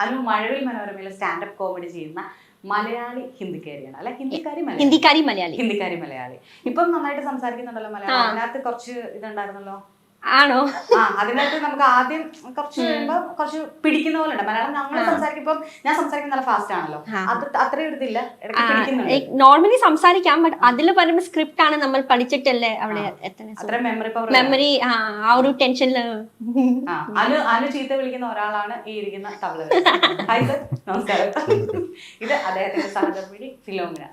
അനു മഴവിൽ മനോരമയിൽ standup comedy ചെയ്യുന്ന മലയാളി ഹിന്ദിക്കാരിയാണ്. അല്ലെ? ഹിന്ദിക്കാരി മലയാളി. ഹിന്ദിക്കാരി മലയാളി. ഹിന്ദിക്കാരി മലയാളി. ഇപ്പം നന്നായിട്ട് സംസാരിക്കുന്നുണ്ടല്ലോ മലയാളം. അതിനകത്ത് കുറച്ച് ഇതുണ്ടായിരുന്നല്ലോ? ആണോ? ആ അതിനകത്ത് നമുക്ക് ആദ്യം കുറച്ച് കഴിയുമ്പോ കുറച്ച് പിടിക്കുന്ന പോലെ ഉണ്ട്. മലയാളം നമ്മൾ സംസാരിക്കുമ്പോൾ ഞാൻ സംസാരിക്കുന്ന നല്ല ഫാസ്റ്റ് ആണല്ലോ. അത് അത്രയും ഒരു ഇതില്ല. നോർമലി സംസാരിക്കാം ബട്ട് അതിൽ പറയുമ്പോൾ സ്ക്രിപ്റ്റ് ആണ് നമ്മൾ പഠിച്ചിട്ടല്ലേ അവിടെ മെമ്മറി പവർ മെമ്മറി ആ ഒരു ടെൻഷനിൽ അനു അനു ചീത്ത വിളിക്കുന്ന ഒരാളാണ് ഈ ഇരിക്കുന്ന തവള ഹായ് സർ നമസ്കാരം. ഇത് അദ്ദേഹത്തിന്റെ സഹധർമ്മിണി ഫിലോമിന.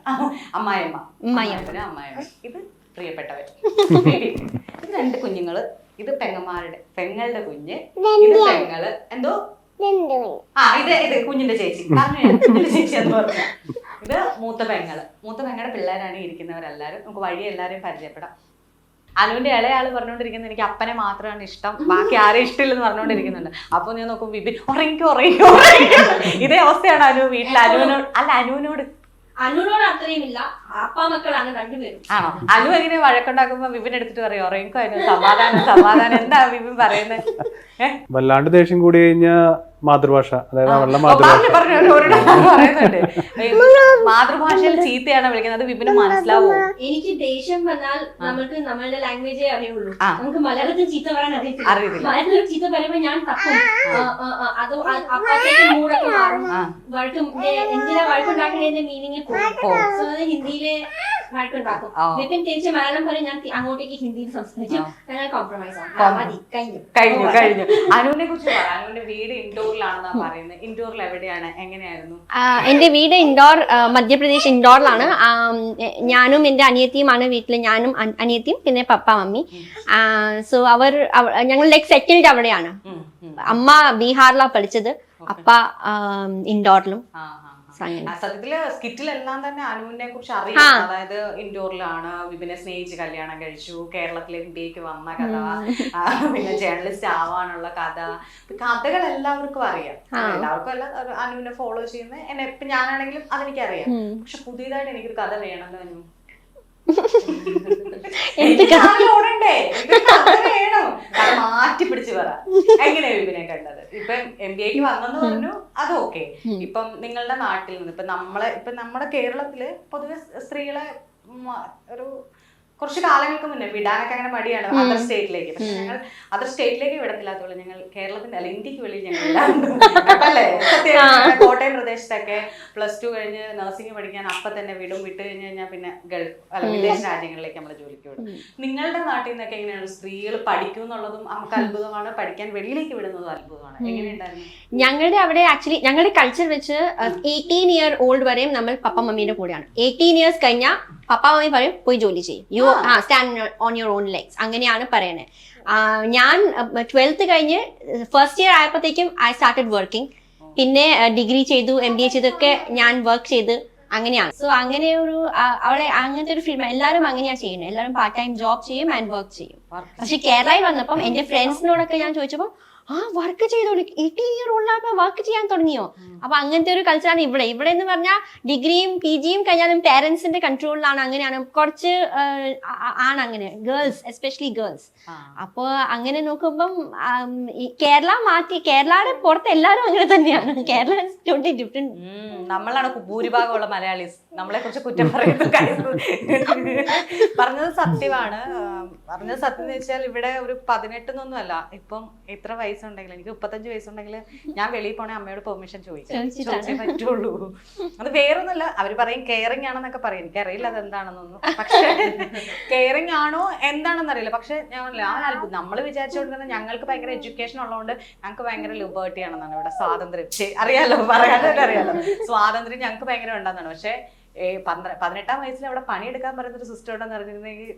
അമ്മായിയമ്മ. അമ്മായിയമ്മ അമ്മായിയമ്മ. ഇത് പ്രിയപ്പെട്ടവർ രണ്ട് കുഞ്ഞുങ്ങൾ. ഇത് പെങ്ങന്മാരുടെ പെങ്ങളുടെ കുഞ്ഞ് ഇത് പെങ്ങൾ. എന്തോ? ആ ഇത് ഇത് കുഞ്ഞിന്റെ ചേച്ചി. കുഞ്ഞിന്റെ ചേച്ചി എന്ന് പറഞ്ഞ. ഇത് മൂത്ത പെങ്ങൾ. മൂത്ത പെങ്ങളുടെ പിള്ളേരാണ് ഇരിക്കുന്നവരെല്ലാരും. നമുക്ക് വഴി എല്ലാരെയും പരിചയപ്പെടാം. അനുവിന്റെ ഇളയാൾ പറഞ്ഞുകൊണ്ടിരിക്കുന്നത് എനിക്ക് അപ്പനെ മാത്രമാണ് ഇഷ്ടം. ബാക്കി ആരെയും ഇഷ്ടമില്ലെന്ന് പറഞ്ഞുകൊണ്ടിരിക്കുന്നുണ്ട്. അപ്പൊ ഞാൻ നോക്കും വിപിൻ ഉറങ്ങിക്കോ ഉറങ്ങിക്കോ ഇതേ അവസ്ഥയാണ് അനു വീട്ടിൽ അനുവിനോട് അല്ല അനുവിനോട് അനുവിനോട് അത്രയും ഇല്ല ആണോ? അനു എങ്ങനെ വഴക്കുണ്ടാക്കുമ്പോ വിപിൻ എടുത്തിട്ട് പറയും? ഉറങ്ങിക്കോ അതിന് സമാധാനം സമാധാനം. എന്താ വിപിൻ പറയുന്നത് വല്ലാണ്ട് ദേഷ്യം കൂടി കഴിഞ്ഞാൽ മാതൃഭാഷ. അതായത് അവളുടെ മാതൃഭാഷ. പറയുന്നുണ്ട്. മാതൃഭാഷയിൽ ചീത്തയാണ് വിളിക്കുന്നത്? അത് വിപിന് മനസ്സിലാവും? എനിക്ക് ദേഷ്യം വന്നാൽ നമ്മൾക്ക് നമ്മളുടെ ലാംഗ്വേജേ അറിയുള്ളൂ. നമുക്ക് മലയാളത്തിൽ ചീത്ത പറയാൻ അറിയത്തില്ല. മലയാളത്തിൽ ചീത്ത പറയുമ്പോ ഞാൻ തപ്പും. അത് അ- അപ്പത്തേക്ക് മൂടൊക്കെ മാറും. വഴക്കും എന്തിനാ വഴക്കുണ്ടാക്കണേന്റെ മീനിങ് പോകും സോ വഴക്കുണ്ടാക്കും തിരിച്ച് മലയാളം പറയും ഞാൻ അങ്ങോട്ടേക്ക് ഹിന്ദിയിൽ സംസാരിക്കും ഞങ്ങൾ കോംപ്രമൈസ് ആവും കഴിഞ്ഞു. കഴിഞ്ഞു അനുവിനെ കുറിച്ച് പറ. അനുവിന്റെ വീട് ഇൻഡോറിലാണെന്നാ പറയുന്നത്. ഇൻഡോറിൽ എവിടെയാണ്? എങ്ങനെയായിരുന്നു? എന്റെ വീട് ഇൻഡോർ മധ്യപ്രദേശ് ഇൻഡോറിലാണ്. ഞാനും എന്റെ അനിയത്തിയുമാണ് വീട്ടിൽ ഞാനും അനിയത്തിയും പിന്നെ പപ്പ മമ്മി. സോ അവർ അവ- ഞങ്ങൾ ലൈക്ക് സെറ്റിൽഡ് അവിടെയാണ്. അമ്മ ബീഹാറിലാണ് പഠിച്ചത്. അപ്പ ഇൻഡോറിലും. സത്യത്തിൽ സ്കിറ്റിലെല്ലാം തന്നെ അനുവിനെ കുറിച്ച് അറിയാം. അതായത് ഇൻഡോറിലാണ് വിപിനെ സ്നേഹിച്ച് കല്യാണം കഴിച്ചു. കേരളത്തിലെ ഇന്ത്യയ്ക്ക് വന്ന കഥ. പിന്നെ ജേർണലിസ്റ്റ് ആവാനുള്ള കഥ. കഥകൾ എല്ലാവർക്കും അറിയാം എല്ലാവർക്കും എല്ലാം അനുവിനെ ഫോളോ ചെയ്യുന്ന എന്നെ ഇപ്പൊ ഞാനാണെങ്കിലും അതെനിക്കറിയാം. പക്ഷെ പുതിയതായിട്ട് എനിക്കൊരു കഥ വേണമല്ലോ അനു. എനിക്ക് വേണം. അത് മാറ്റി പിടിച്ച് പറ. എങ്ങനെയാ വിപിനെ കണ്ടത്? ഇപ്പം എം ബി എക്ക് വന്നെന്ന് പറഞ്ഞു അത് ഓക്കെ. ഇപ്പം നിങ്ങളുടെ നാട്ടിൽ നിന്ന് ഇപ്പൊ നമ്മളെ ഇപ്പൊ നമ്മുടെ കേരളത്തിൽ പൊതുവെ സ്ത്രീകളെ ഒരു കുറച്ച് കാലങ്ങൾക്ക് മുന്നേ വിടാനൊക്കെ അങ്ങനെ മടിയാണ് അതർ സ്റ്റേറ്റിലേക്ക് പക്ഷെ ഞങ്ങൾ അതർ സ്റ്റേറ്റിലേക്ക് വിടത്തില്ലാത്തുള്ളൂ ഞങ്ങൾ കേരളത്തിന്റെ അല്ല ഇന്ത്യയ്ക്ക് വെളിയിൽ ഞങ്ങൾ. അല്ലേ കോട്ടയം പ്രദേശത്തൊക്കെ പ്ലസ് ടു കഴിഞ്ഞ് നഴ്സിംഗ് പഠിക്കാൻ അപ്പൊ തന്നെ വിടും. വിട്ട് കഴിഞ്ഞ് കഴിഞ്ഞാൽ പിന്നെ ഗൾഫ് അല്ല വിദേശ രാജ്യങ്ങളിലേക്ക് നമ്മൾ ജോലിക്ക് വിടും. നിങ്ങളുടെ നാട്ടിൽ നിന്നൊക്കെ എങ്ങനെയാണ് സ്ത്രീകൾ പഠിക്കും എന്നുള്ളതും നമുക്ക് അത്ഭുതമാണ്. പഠിക്കാൻ വെളിയിലേക്ക് വിടുന്നതും അത്ഭുതമാണ്. എങ്ങനെയുണ്ടായിരുന്നു? ഞങ്ങളുടെ അവിടെ ആക്ച്വലി ഞങ്ങളുടെ കൾച്ചർ വെച്ച് എയ്റ്റീൻ ഇയർ ഓൾഡ് വരെയും നമ്മൾ പപ്പ മമ്മീന്റെ കൂടെയാണ്. എയ്റ്റീൻ ഇയേഴ്സ് കഴിഞ്ഞാൽ പപ്പ മമ്മി പറയും പോയി ജോലി ചെയ്യും. You ah. Stand on your own legs അങ്ങനെയാണ് പറയണേ. ഞാൻ ട്വൽത്ത് കഴിഞ്ഞ് ഫസ്റ്റ് ഇയർ ആയപ്പോഴത്തേക്കും ഐ സ്റ്റാർട്ടഡ് വർക്കിംഗ് പിന്നെ ഡിഗ്രി ചെയ്തു എം ബി എ ചെയ്തൊക്കെ ഞാൻ വർക്ക് ചെയ്ത് അങ്ങനെയാണ്. സോ അങ്ങനെ ഒരു അവളെ അവിടെ അങ്ങനത്തെ ഒരു ഫീൽഡ് എല്ലാവരും അങ്ങനെയാണ് ചെയ്യുന്നത്. എല്ലാവരും പാർട്ട് ടൈം ജോബ് ചെയ്യും ആൻഡ് വർക്ക് ചെയ്യും. പക്ഷെ കേരളയിൽ വന്നപ്പം എന്റെ ഫ്രണ്ട്സിനോടൊക്കെ ഞാൻ ചോദിച്ചപ്പോൾ ആ വർക്ക് ചെയ്തോ എയ്റ്റീൻ ഇയർ ഉള്ളപ്പോൾ വർക്ക് ചെയ്യാൻ തുടങ്ങിയോ? അപ്പൊ അങ്ങനത്തെ ഒരു കൾച്ചറാണ് ഇവിടെ. ഇവിടെ എന്ന് പറഞ്ഞാൽ ഡിഗ്രിയും പി ജിയും കഴിഞ്ഞാലും പേരൻസിന്റെ കൺട്രോളിലാണ് അങ്ങനെയാണ്. കുറച്ച് ആണ് അങ്ങനെ. ഗേൾസ് എസ്പെഷ്യലി ഗേൾസ് അപ്പൊ അപ്പോൾ അങ്ങനെ നോക്കുമ്പം കേരള മാറ്റി കേരളയുടെ പുറത്ത് എല്ലാവരും അങ്ങനെ തന്നെയാണ്. കേരള ടോട്ടലി ഡിഫറെന്റ് നമ്മളാണ് ഭൂരിഭാഗമുള്ള മലയാളീസ്. നമ്മളെ കുറിച്ച് കുറ്റം പറയുന്നു പറഞ്ഞത് സത്യമാണ്. പറഞ്ഞത് സത്യം എന്ന് വെച്ചാൽ ഇവിടെ ഒരു പതിനെട്ടെന്നൊന്നും അല്ല. ഇപ്പം എത്ര വയസ്സുണ്ടെങ്കിൽ എനിക്ക് മുപ്പത്തഞ്ച് വയസ്സുണ്ടെങ്കിൽ ഞാൻ വെളിയിൽ പോണേ അമ്മയോട് പെർമിഷൻ. ചോദിച്ചേ പറ്റുള്ളൂ. അത് വേറൊന്നുമല്ല അവർ പറയും കെയറിങ് ആണെന്നൊക്കെ പറയും. എനിക്കറിയില്ല അത് എന്താണെന്നൊന്നും. പക്ഷെ കെയറിങ് ആണോ എന്താണെന്ന് അറിയില്ല പക്ഷെ ഞാൻ നമ്മൾ വിചാരിച്ചുകൊണ്ടിരുന്നത് ഞങ്ങൾക്ക് ഭയങ്കര എഡ്യൂക്കേഷൻ ഉള്ളതുകൊണ്ട് ഞങ്ങൾക്ക് ഭയങ്കര ലിബേർട്ടി ആണെന്നാണ് ഇവിടെ. സ്വാതന്ത്ര്യം. അറിയാലോ പറയാനായിട്ട് അറിയാലോ. സ്വാതന്ത്ര്യം ഞങ്ങൾക്ക് ഭയങ്കര ഉണ്ടെന്നാണ് പക്ഷെ ഏ, പന്ത്ര- പതിനെട്ടാം വയസ്സിൽ അവിടെ പണിയെടുക്കാൻ പറയുന്ന ഒരു സിസ്റ്റം ഉണ്ടെന്ന് അറിഞ്ഞിരുന്നെങ്കിൽ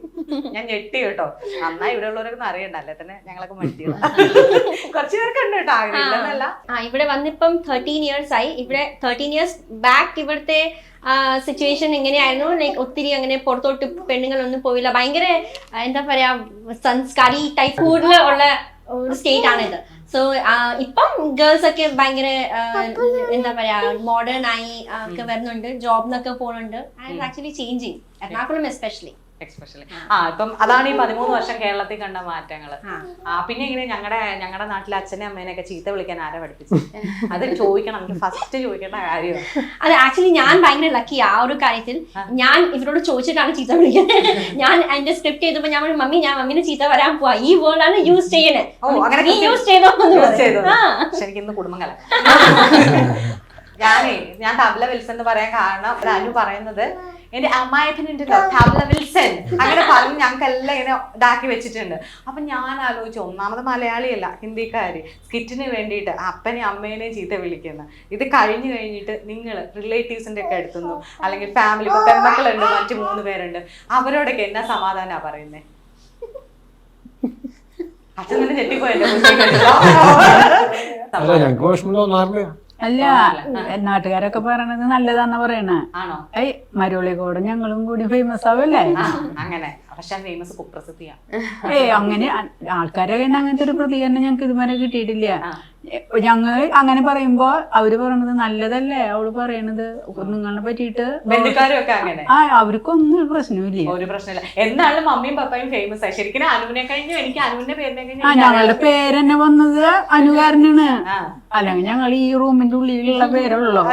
ഞാൻ ഞെട്ടി കേട്ടോ. നന്നായി ഇവിടെ ഉള്ളവരൊന്നും അറിയണ്ട അല്ലെ തന്നെ ഞങ്ങളൊക്കെ കുറച്ചു കുറച്ച് പേർക്ക് ഉണ്ട് കേട്ടോ ആഗ്രഹം. ഇല്ലെന്നല്ല ആ ഇവിടെ വന്നിപ്പം തേർട്ടീൻ ഇയേഴ്സ് ആയി. ഇവിടെ തേർട്ടീൻ ഇയേഴ്സ് ബാക്ക് ഇവിടുത്തെ സിറ്റുവേഷൻ എങ്ങനെയായിരുന്നു? ലൈക്ക് ഒത്തിരി അങ്ങനെ പുറത്തോട്ട് പെണ്ണുങ്ങളൊന്നും പോയില്ല. ഭയങ്കര എന്താ പറയാ സംസ്കാരി ടൈപ്പ് ഉള്ള ഒരു സ്റ്റേറ്റ് ആണിത്. സോ ഇപ്പം ഗേൾസ് ഒക്കെ ഭയങ്കര എന്താ പറയാ മോഡേൺ ആയി ഒക്കെ വരുന്നുണ്ട്. ജോബിനൊക്കെ പോകുന്നുണ്ട് actually changing Ernakulam especially especially ah. ഇപ്പം അതാണ് ഈ പതിമൂന്ന് വർഷം കേരളത്തിൽ കണ്ട മാറ്റങ്ങൾ ആ. പിന്നെ ഇങ്ങനെ ഞങ്ങളുടെ ഞങ്ങളുടെ നാട്ടിലെ അച്ഛനെ അമ്മേനെയൊക്കെ ചീത്ത വിളിക്കാൻ ആരെ പഠിപ്പിച്ചു അത് ചോദിക്കണം എനിക്ക് ഫസ്റ്റ് ചോദിക്കേണ്ട കാര്യം. അത് ആക്ച്വലി ഞാൻ ഭയങ്കര ലക്കി ആ ഒരു കാര്യത്തിൽ. ഞാൻ ഇവരോട് ചോദിച്ചിട്ടാണ് ചീത്ത വിളിക്കുന്നത്. ഞാൻ എന്റെ സ്ക്രിപ്റ്റ് ചെയ്തപ്പോ ഞാൻ പറഞ്ഞു, മമ്മി ഞാൻ മമ്മീനെ ചീത്ത വരാൻ പോവാ. ഈ വേർഡാണ് യൂസ് ചെയ്യണേ ഓ, അങ്ങനെ നീ യൂസ് ചെയ്തോ? എന്ന്? ആ. പക്ഷെ ഇന്ന് കുടുംബം കല. ഞാനേ ഞാൻ തബ്ല വിൽസൺ എന്ന് പറയാൻ കാരണം അനു പറയുന്നത് എന്റെ അമ്മായപ്പനുണ്ട് തബ്ല വിൽസൺ അങ്ങനെ പറഞ്ഞ് ഞങ്ങൾക്ക് എല്ലാം ഇങ്ങനെ ഇതാക്കി വെച്ചിട്ടുണ്ട്. അപ്പൊ ഞാൻ ആലോചിച്ചു ഒന്നാമത് മലയാളിയല്ല ഹിന്ദിക്കാര്. സ്കിറ്റിന് വേണ്ടിയിട്ട് അപ്പനെയും അമ്മേനെയും ചീത്ത വിളിക്കുന്ന. ഇത് കഴിഞ്ഞു കഴിഞ്ഞിട്ട് നിങ്ങൾ റിലേറ്റീവ്സിന്റെ ഒക്കെ അടുത്തുനിന്നു അല്ലെങ്കിൽ ഫാമിലി പെൺമക്കളുണ്ട് മറ്റു മൂന്ന് പേരുണ്ട് അവരോടൊക്കെ എന്നാ സമാധാനാ പറയുന്നേ? അച്ഛൻ തന്നെ അല്ല നാട്ടുകാരൊക്കെ പറയണത് നല്ലതാന്ന പറയണ. ഐ മരുളിക്കോട് ഞങ്ങളും കൂടി ഫേമസ് ആവല്ലേ? അങ്ങനെ. പക്ഷെ ഫേമസ് ഏയ് അങ്ങനെ ആൾക്കാരെ അങ്ങനത്തെ ഒരു പ്രതികരണം ഞങ്ങൾക്ക് ഇതുവരെ കിട്ടിയിട്ടില്ല. ഞങ്ങൾ അങ്ങനെ പറയുമ്പോ അവർ പറയണത് നല്ലതല്ലേ? അവൾ പറയണത് നിങ്ങളെ പറ്റിയിട്ട് അങ്ങനെ. ആ അവർക്കൊന്നും ഒരു പ്രശ്നമില്ല ഒരു പ്രശ്നമില്ല. എന്നാലും മമ്മിയും പപ്പയും ഫേമസ് ആയി ശരിക്കും അനുവിനെ കഴിഞ്ഞു. എനിക്ക് അനുവിന്റെ പേരിനെ കഴിഞ്ഞു. ആ ഞങ്ങളുടെ പേരെന്നെ വന്നത് അനുകാരനാണ്. അല്ലെങ്കിൽ ഞങ്ങൾ ഈ റൂമിന്റെ ഉള്ളിലുള്ള പേരുള്ളൂ.